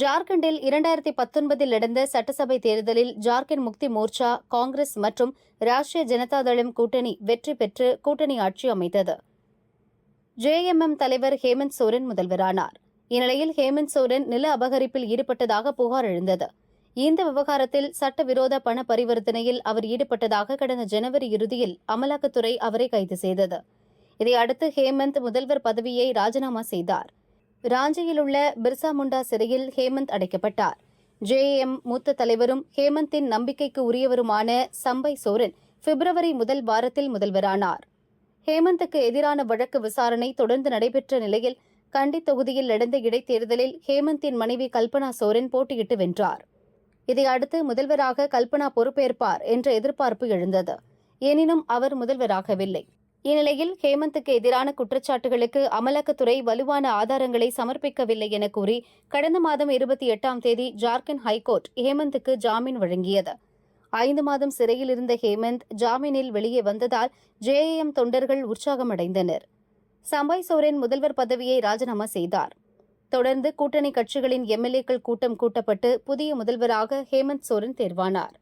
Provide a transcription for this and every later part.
ஜார்க்கண்டில் இரண்டாயிரத்தி பத்தொன்பதில் நடந்த சட்டசபை தேர்தலில் ஜார்க்கண்ட் முக்தி மோர்ச்சா காங்கிரஸ் மற்றும் ராஷ்டிரிய ஜனதாதளம் கூட்டணி வெற்றி பெற்று கூட்டணி ஆட்சி அமைத்தது. ஜேஎம்எம் தலைவர் ஹேமந்த் சோரன் முதல்வரானார். இந்நிலையில் ஹேமந்த் சோரன் நில அபகரிப்பில் ஈடுபட்டதாக புகார் எழுந்தது. இந்த விவகாரத்தில் சட்டவிரோத பண பரிவர்த்தனையில் அவர் ஈடுபட்டதாக கடந்த ஜனவரி இறுதியில் அமலாக்கத்துறை அவரை கைது செய்தது. இதையடுத்து ஹேமந்த் முதல்வர் பதவியை ராஜினாமா செய்தார். ராஞ்சியில் உள்ள பிர்சா முண்டா சிறையில் ஹேமந்த் அடைக்கப்பட்டார். ஜேஎம் மூத்த தலைவரும் ஹேமந்தின் நம்பிக்கைக்கு உரியவருமான சம்பை சோரன் பிப்ரவரி முதல் வாரத்தில் முதல்வரானார். ஹேமந்துக்கு எதிரான வழக்கு விசாரணை தொடர்ந்து நடைபெற்ற நிலையில் கண்டி தொகுதியில் நடந்த இடைத்தேர்தலில் ஹேமந்தின் மனைவி கல்பனா சோரன் போட்டியிட்டு வென்றார். இதையடுத்து முதல்வராக கல்பனா பொறுப்பேற்பார் என்ற எதிர்பார்ப்பு எழுந்தது. எனினும் அவர் முதல்வராகவில்லை. இந்நிலையில் ஹேமந்துக்கு எதிரான குற்றச்சாட்டுகளுக்கு அமலாக்கத்துறை வலுவான ஆதாரங்களை சமர்ப்பிக்கவில்லை என கூறி கடந்த மாதம் இருபத்தி எட்டாம் தேதி ஜார்க்கண்ட் ஹைகோர்ட் ஹேமந்துக்கு ஜாமீன் வழங்கியது. ஐந்து மாதம் சிறையில் இருந்த ஹேமந்த் ஜாமீனில் வெளியே வந்ததால் ஜேஏஎம் தொண்டர்கள் உற்சாகமடைந்தனர். சம்பாய் சோரன் முதல்வர் பதவியை ராஜினாமா செய்தார். தொடர்ந்து கூட்டணி கட்சிகளின் எம்எல்ஏக்கள் கூட்டம் கூட்டப்பட்டு புதிய முதல்வராக ஹேமந்த் சோரன் தேர்வானார்.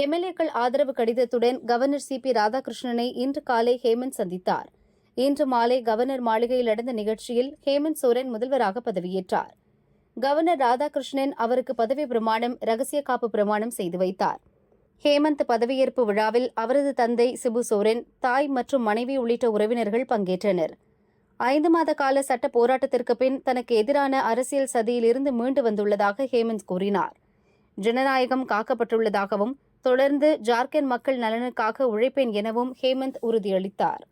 எம்எல்ஏக்கள் ஆதரவு கடிதத்துடன் கவர்னர் சி பி ராதாகிருஷ்ணனை இன்று காலை ஹேமந்த் சந்தித்தார். இன்று மாலை கவர்னர் மாளிகையில் நடந்த நிகழ்ச்சியில் ஹேமந்த் சோரன் முதல்வராக பதவியேற்றார். கவர்னர் ராதாகிருஷ்ணன் அவருக்கு பதவி பிரமாணம் ரகசிய காப்பு பிரமாணம் செய்து வைத்தார். ஹேமந்த் பதவியேற்பு விழாவில் அவரது தந்தை சிபு சோரன் தாய் மற்றும் மனைவி உள்ளிட்ட உறவினர்கள் பங்கேற்றனர். ஐந்து மாத கால சட்ட போராட்டத்திற்கு பின் தனக்கு எதிரான அரசியல் சதியிலிருந்து மீண்டு வந்துள்ளதாக ஹேமந்த் கூறினார். ஜனநாயகம் காக்கப்பட்டுள்ளதாகவும் தொடர்ந்து ஜார்க்கண்ட் மக்கள் நலனுக்காக உழைப்பேன் எனவும் ஹேமந்த் உறுதியளித்தார்.